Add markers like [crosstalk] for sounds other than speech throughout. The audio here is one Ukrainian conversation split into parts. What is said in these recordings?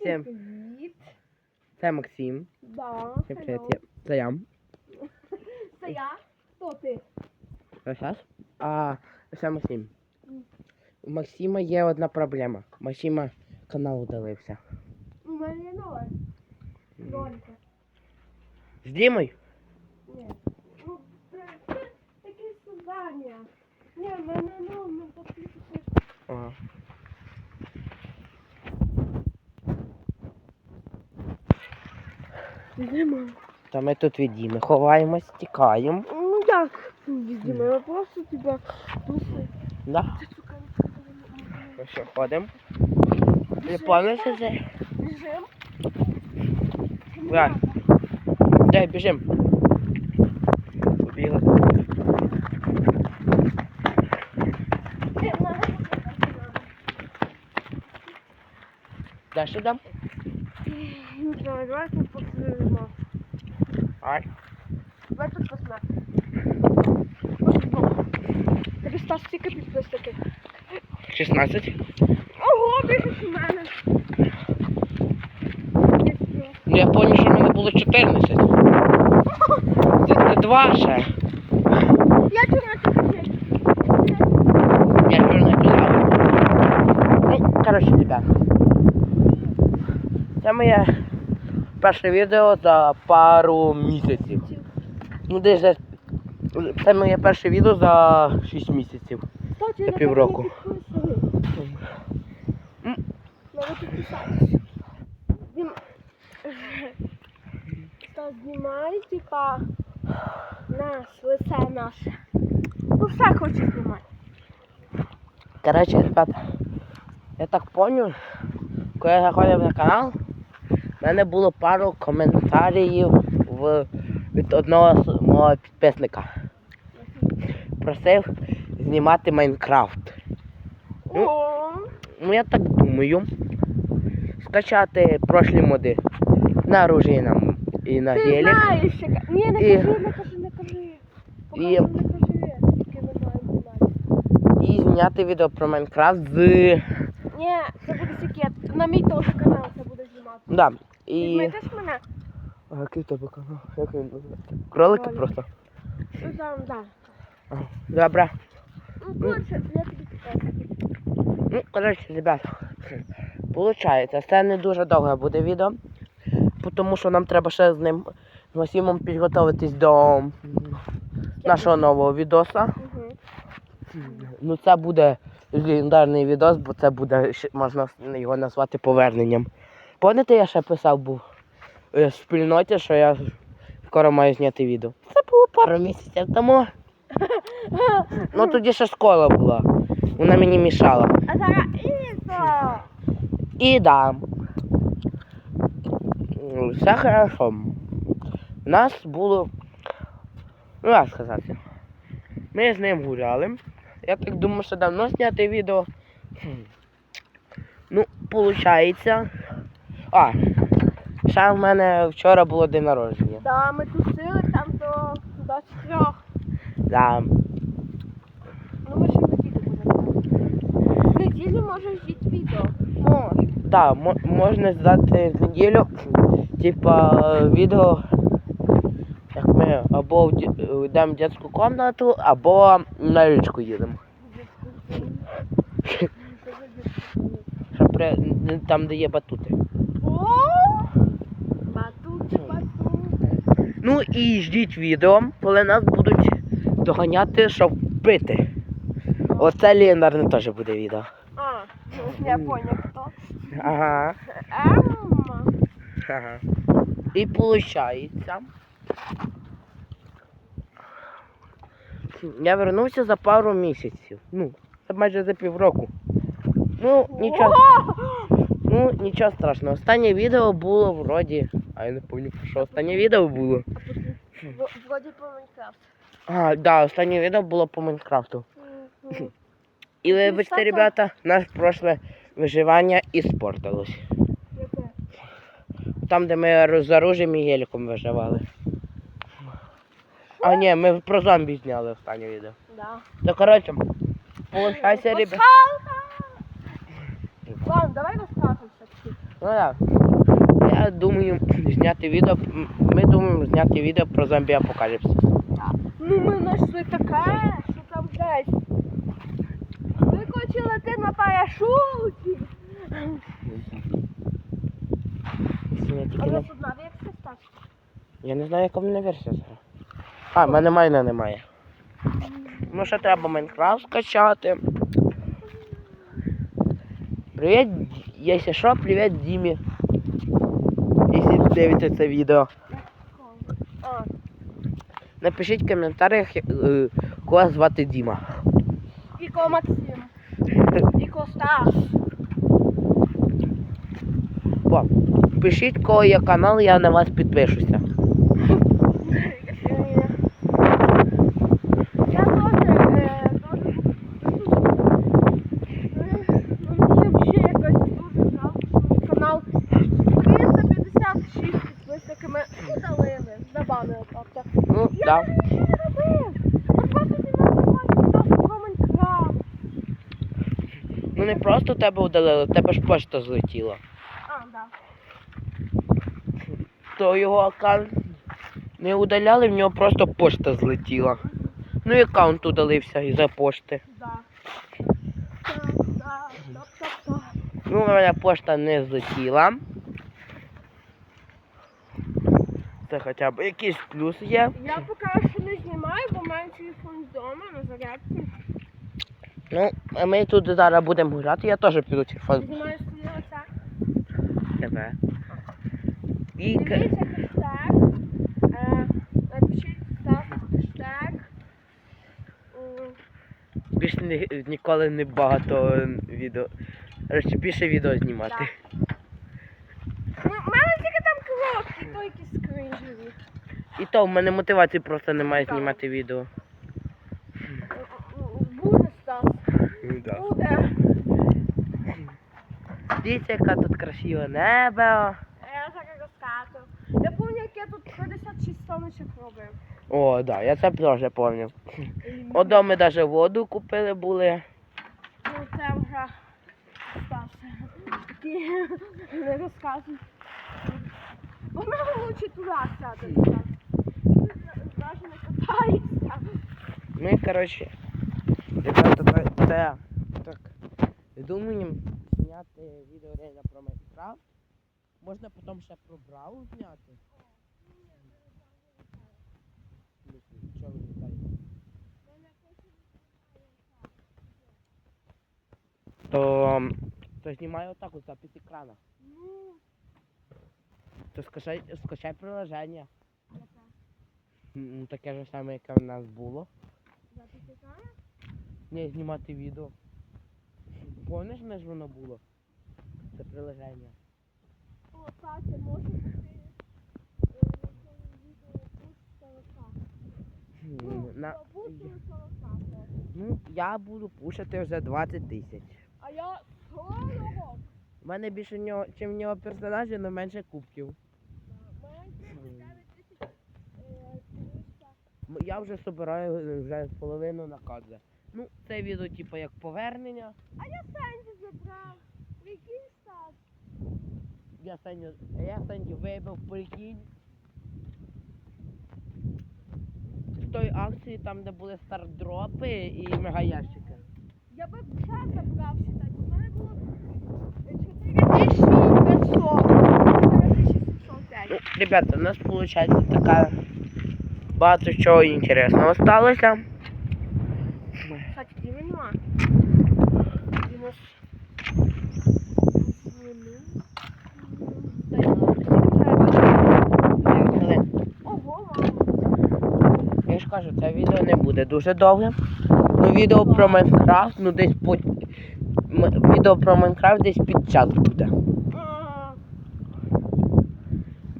Всім. привіт. Це Максим. Да, Всім привіт. Я- Це я. Це я? Хто ти? Зараз. А це Максим. У Максима є одна проблема. Максима канал удалився. У мене нове. Донька. З Дімою? Ні. Ну, це, таке создання. Ні, в мене нове, не підписуйся. Ага. Нема. Та ми тут від Діми ховаємось, тікаємо. Ну як? Видимо, я просто тебе просто... Да? Ну що, ходимо. Не пам'ятаєте це? Біжим. Да. Дай, біжим. Побігли. Е, надо. Дай сюди. Не знаю, давай. Ай. Давай тут. Тобі став стільки підписників. 16. Ого, більше у мене. Ну я пам'ятаю, що в мене було 14. Це не два ще. Я чого кажу? Я не казав. Ну, коротше, ребят. Це моє перше відео за пару місяців. Ну, десь за... Це моє перше відео за 6 місяців. На півроку. Дім... Та знімай, типа, нас, лице наше. Ну все хочу знімати. Коротше, ребята, я так понял, коли я заходив на канал, в мене було пару коментарів в... від одного з- мого підписника. Просив знімати Майнкрафт. Ну, Ну я так думаю. Скачати прошлі моди на нам і на ти гелік. знаєш, яка... Ні, не І- кажи, не кажи, не кажи. Покажи, І- не кажи. Тільки ми маємо знімати. І зняти відео про Майнкрафт з. Ні, це буде секрет. На мій теж канал це буде знімати. Да. І. мене? А який тебе канал? Як він називається? Кролики Кролик. просто. Ну там, да. Добре. Ну, коротше, я тобі покажу. Ну, коротше, ребят. Получається, це не дуже довге буде відео. Тому що нам треба ще з ним з Максимом підготуватись до нашого нового відоса. Ну це буде легендарний відос, бо це буде, можна його назвати поверненням. Пам'ятаєте, я ще писав був е, в спільноті, що я скоро маю зняти відео. Це було пару місяців тому. [laughs] Ну тоді ще школа була. Вона мені мішала. А зараз Ізо! І да. Все хорошо. У нас було. Ну як сказати. Ми з ним гуляли. Я так думаю, що давно зняти відео. Ну, виходить. А, ще в мене вчора було день народження. Да, ми тусили там до, до трьох. Да. Ну ми ще в неділю будемо. В неділю може жити відео. Може. Да, мо- можна здати в неділю, типа відео, як ми або в ді- йдемо в дитячу кімнату, або на річку їдемо. Щоб при, там, де є батути. О! Батути, батути. Ну і ждіть відео, коли нас будуть доганяти, щоб пити. Оце легендарне теж буде відео. А, ну, я понял, хто. Ага. Емма. ага. І виходить. Я вернувся за пару місяців. Ну, це майже за півроку. Ну, нічого. Ну, нічого страшного. Останнє відео було вроді. А я не пам'ятаю, що останнє відео було. Вроді по Майнкрафт. А, да, останнє відео було по Майнкрафту. І вибачте, Кстати- ребята, наше прошле виживання іспортилось. Там, де ми з оружием і геліком виживали. А ні, ми про зомбі зняли останнє відео. Да. То коротше, получайся, ребята. Пасхалка! Ладно, давай розкажемо все-таки. Ну да. Я думаю зняти відео. Ми думаємо зняти відео про зомбі апокаліпсис. Ну ми знайшли таке, що там десь. Викочили ти на парашуті. А не... у нас одна версія так. я не знаю, яка в мене версія зараз. А, в мене майна немає. Ну ще треба Майнкрафт скачати. Привіт, якщо що, привіт Дімі. Якщо дивитесь це відео. Напишіть в коментарях, е, кого звати Діма. Іко Максим. [laughs] Іко Стас. Пишіть, кого є канал, я на вас підпишуся. Е, Я теж, е, теж Ну, мені взагалі якось дуже жалко, що мій канал 356 підписниками удалили, забанили тобто. Ну, Я да. навіть нічого не робив. От просто знімав там про Майнкрафт. Ну не просто тебе удалили, тебе ж пошта злетіла. А, да. То його аккаунт не удаляли, в нього просто пошта злетіла. Ну і аккаунт удалився із-за пошти. Да. Ну, мене пошта не злетіла. Це хоча б якийсь плюс є. Я поки що не знімаю, бо мене телефон вдома на зарядці. Ну, а ми тут зараз будемо гуляти, я теж піду телефон Знімаю свій оце. тебе. І Дивіться хештег. Е, Напишіть ставте хештег. Більше ні- ніколи не багато відео. Коротше, більше відео знімати. В мене тільки там короткі, то якісь кринжеві. І то в мене мотивації просто немає Так. знімати відео. Буде Стас. Ну, да. Дивіться, яке тут красиве небо. Я зараз розкажу. Я пам'ятаю, як я тут 56 сонечок робив. О, да, я це теж пам'ятаю. Одо ми навіть воду купили були. Ну це вже. Такі не розказуй. Бо ми лучше туди. Стас. Навіть не катаєшся. Ми, коротше, ребята, це, так. Думаємо зняти відео реально про Майнкрафт. Можна потім ще про Брау зняти. Що ви літаєте? То, то знімаю отак от запис екрана. Ну, То скачай, скачай приложення. яка? Таке ж саме, яке в нас було. Запис екрана? Не знімати відео. Помниш, в нас ж воно було? Це приложення. О, Катя, може бути е, на цьому відео пуш Ну, На, ну, я буду пушити вже 20 тисяч. А я 40. У мене більше нього, чим в нього персонажів, але менше кубків. Мене 9 тисяч 300. М- Я вже собираю е, вже половину на кадри. Ну, це відео, типу, як повернення. А я Сенді забрав. Прикинь, Стас. Я Сеню, я Сеню вибив, прикинь. В той акції, там, де були стардропи і мегаящики. Я би вже забрав, считай. У мене було 4500. 4705. Ну, ребята, у нас виходить така багато чого інтересного сталося. Кстати, Діми нема. Діма ж... Звонив. Та й ладно, скільки треба? Дев'ять хвилин. Ого, мама. Я ж кажу, це відео не буде дуже довге. Ну, відео про Майнкрафт, ну десь по... Відео про Майнкрафт десь під час буде.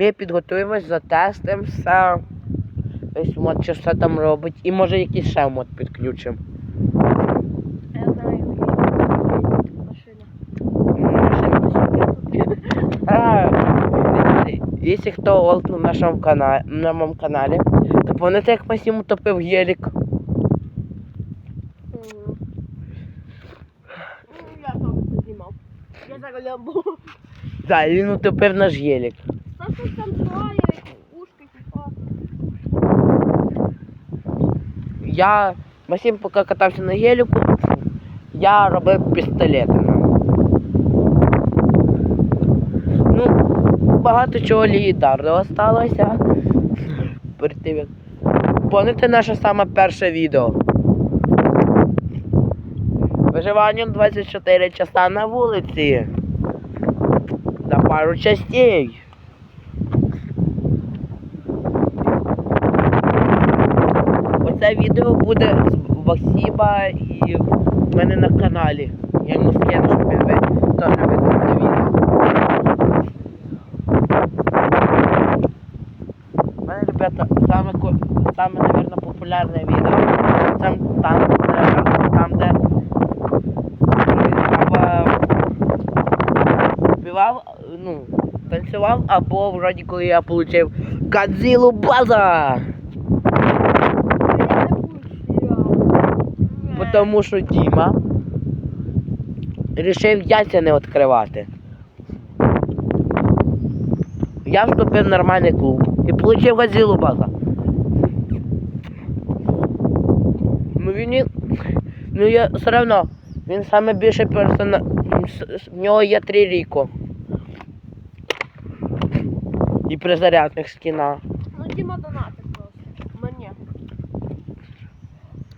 Ми підготуємось, затестимо все. Ось мод що все там робить. І може якийсь ще мод підключимо. Я знаю. [laughs] Якщо хто олд на нашому каналі, на моєму каналі, то пам'ятаєте, як Максим утопив гелік? було. Так, він утопив наш єлік. Та там троє, ушки хіпати. Я Максим, поки катався на геліку, я робив пістолети. Ну, багато чого легендарного сталося. Перед тим. Помните наше саме перше відео. Виживанням 24 часа на вулиці. За пару частей. Оце відео буде з Максима і в мене на каналі. Я йому скину, щоб ви- теж видав це відео. У мене, ребята, саме, саме, наверное, популярне відео. Там, там, де або співав, ну, танцював, або вроді коли я отримав Годзиллу база! Я не включила. Тому що Діма рішив яйця не відкривати. Я вступив в нормальний клуб і отримав Годзиллу база. Ну він, ну я все одно, він саме більше персона. В нього є три ріко. І при зарядних скіна. Ну, Діма донатив просто. Мені.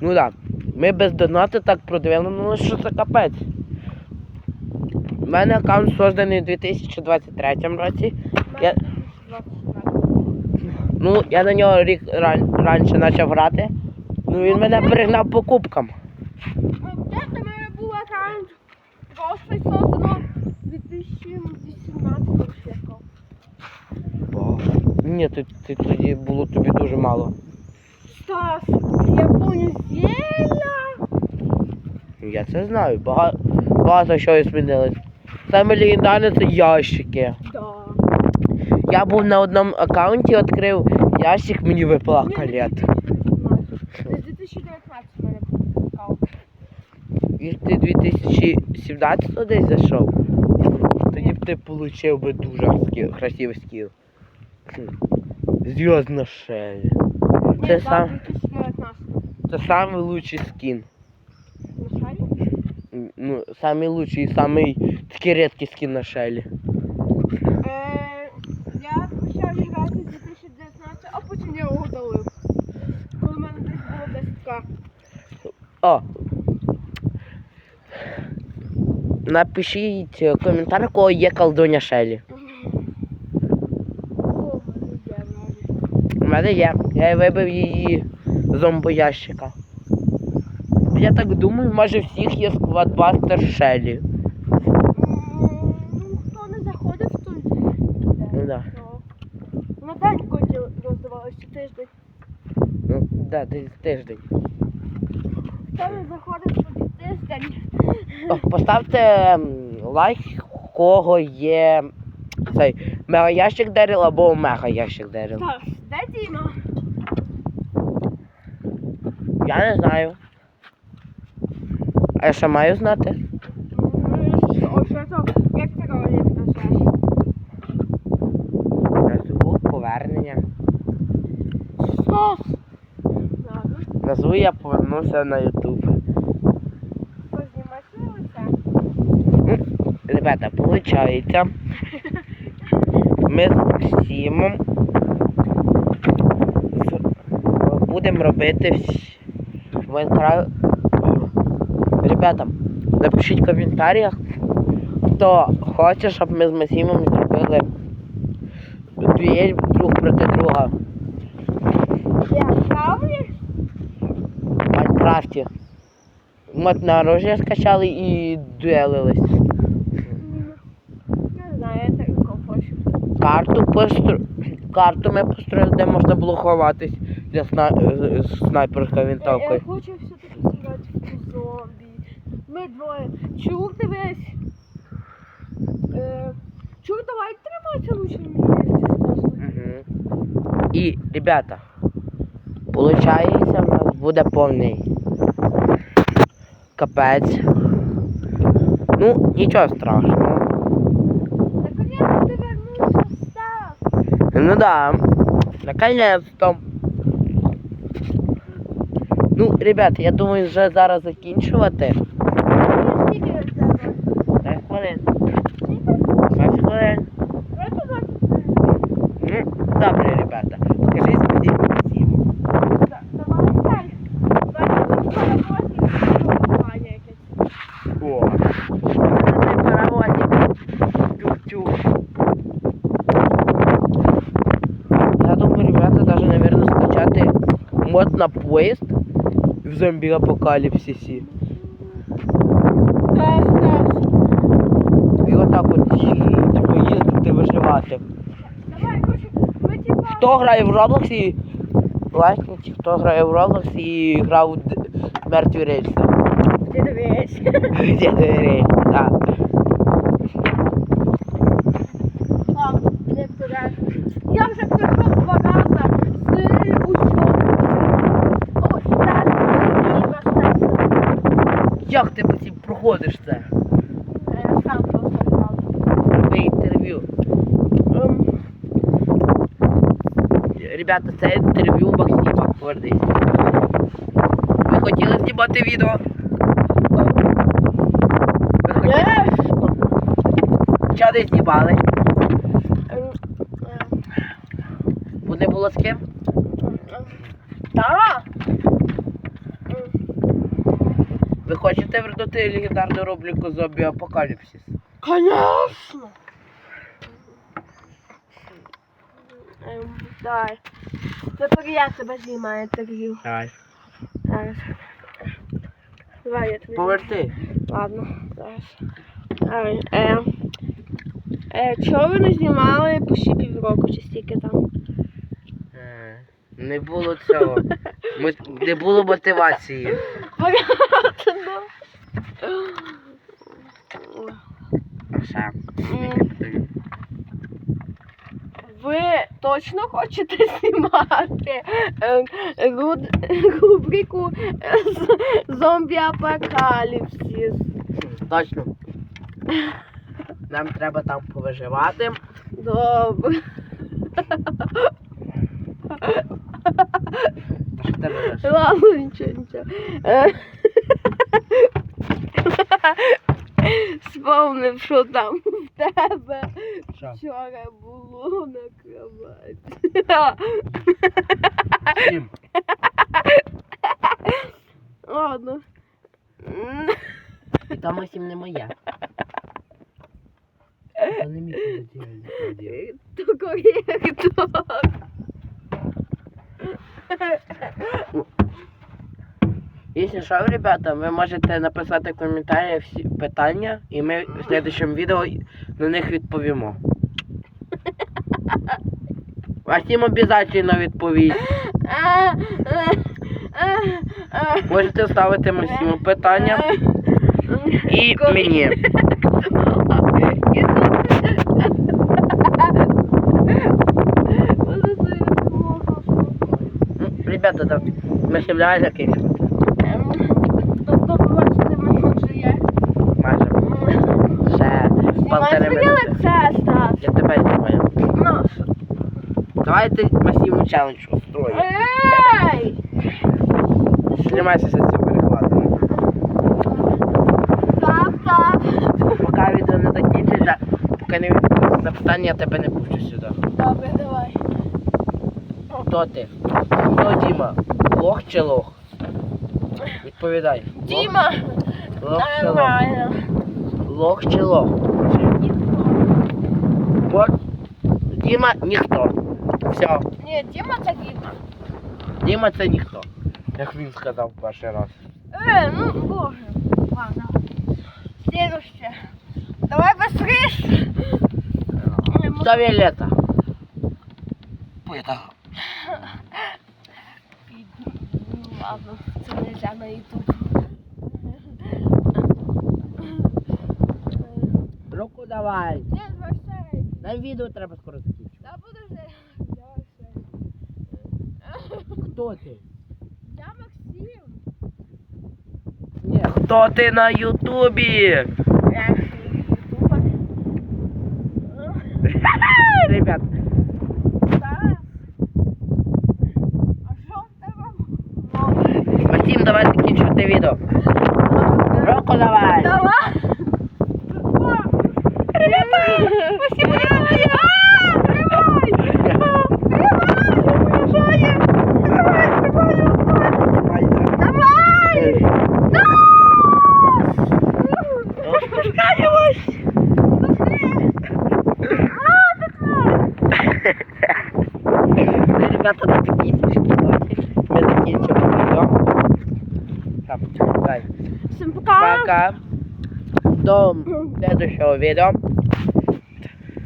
Ну так. Ми без донату так продвинули, що це капець. У мене аккаунт созданий у 2023 році. Я- Ну, я на нього рік ран... раніше почав грати. Ну він мене перегнав покупкам. Ну, де в мене був аккаунт? Просто создано 2018 Ні, ти, ти тоді було тобі дуже мало. Стас, я помню зілля. Я це знаю. Багато, багато що змінилось. Саме легендарне це ящики. Да. Я був на одному аккаунті, відкрив ящик, мені випала калет. З 2019 в мене був аккаунт. І ти 2017 десь зайшов. Тоді б ти отримав би дуже красивий скіл. Зв'язна шея. Це сам- Це самий лучший скін. Ну, самий лучший і самий такий рідкий скін на шелі. Е, я почав грати з 2019, а потім я його удалив. Коли в мене десь було 10к. О! Напишіть е, коментар, у кого є колдуня Шелі. О, я навіть. У мене є. Я вибив її зомбоящика. Я так думаю, майже всіх є сквадбастер Шелі. Ну, хто не заходив, то Ну да. На день коті роздавалося тиждень. Ну, да, десь тиждень. Хто не заходив, то тиждень. О, Поставте лайк, кого є цей мегаящик дерел або мега ящик дерел. Так, де Діма? Я не знаю. А я ще маю знати? Як це ролик? Назву повернення. Назву я повернувся на Ютуб. Ребята, виходить, ми з Максимом будемо робити вс- в Майнкрафт. Ребята, напишіть в коментарях, хто хоче, щоб ми з Максимом зробили дуель друг проти друга в Майнкрафті. На оружие скачали і дуелились. Не знаю, я так хочу. Карту постро... Карту ми построїли, де можна було ховатись для сна... з- з снайперською Я, я винтовкою. хочу все-таки зіграти в ту зомбі. Ми двоє. Чур, дивись. Е, чур, давай тримайся лучше мені, Стас. Угу. І, ребята, получається, в нас буде повний капець. Ну, нічого страшного. Наконец-то ты вернулся, Стас. Ну да, наконец-то. Ну, ребята, я думаю, вже зараз закінчувати. Скільки в тебе? 5 хвилин. 20 хвилин. Трохи за- Ну, добре, ребята. Скажіть спасибо всім. Да- Давай так. Давай тут паровозик, Ваня якесь. О, це паровозик. Тюк-тюк. Я думаю, ребята, даже, наверное, скачати мод на поезд в зомбі-апокаліпсисі. І отак от типу, їздити виживати. Хто грає в Roblox і лайкніть, хто грає в Roblox і грав у мертві рельси. Дідові дивись. [laughs] Дідові рельси. Так, не вперед. Я вже пройшов два рази з усього. Ось так, і мистецтво. Як ти потім проходиш це? Сам просто грав. Інтерв'ю. Ем, Ребята, це інтерв'ю Максима. Повернись. Ви хотіли знімати відео? Ви хотіли? Е, Чого не знімали? ем, ем, Бо не було з ким? Так. Ем, Ви хочете вернути легендарну рубрику зомбі апокаліпсис? Конечно. Ем, Давай. Тепер я тебе знімаю інтерв'ю. Давай. Зараз. Давай я тобі. Поверти. Ладно, зараз. Давай. Е, е, чого ви не знімали почти півроку чи стільки там? Е, Не було цього. Ми- Не було мотивації. Понятно. А Ви точно хочете знімати е, рубрику е, з- зомбі-апокаліпсис? Точно. Нам треба там повиживати. Добре. Та що? Ладно, нічого, нічого. Е, Спомнив, що там в тебе Що? вчора було на кроваті. Ладно. І там усім не моє. Це не мій поділ. То коректор. Якщо що, ребята, ви можете написати в коментарях всі питання, і ми в следующем відео на них відповімо. Васім обов'язково відповість. Можете ставити Максиму питання і мені. Ребята, ми ще вдягай закінчимо. Тобто. Майже. Ще полтори минути. лице, Стас. Я тебе знімаю. Ну, Давайте Максиму челендж устроїмо. Ей! Знімайся з цього перекладу. Так, так. Поки відео не закінчиться, поки не відповість на питання, я тебе не пущу сюди. Добре, давай. Хто ти? Хто Діма? Лох чи лох? Відповідай. Діма! Лох чи лох? Нормально. Лох чи лох? От. Діма ніхто. Все. Ні, Діма це Діма. Діма це ніхто. Як він сказав перший раз. Е, ну, боже. Ладно. Следующее. Давай быстрее. Хто Віолетта? Пита. Ну, ладно, це нельзя на YouTube. Руку давай. Нет, давай. Нам відео треба скоро закінчити. Та подожди. Давай все. Хто ти? Я Максим. Ні. Хто ти на Ютубі? Я Ютуба. Ребят, Так. А що в тебе? Ну, Максим давай закінчувати відео? Руку давай! Давай! Спасибо, тримай! А, тримай! Тримай! Бажає! Тримай, тримай! Давай! Спускаємось! Ребята, на такі фішки бачите. Ми закінчимо відео. Так, давай. Всім пока! Пока. До следующего видео.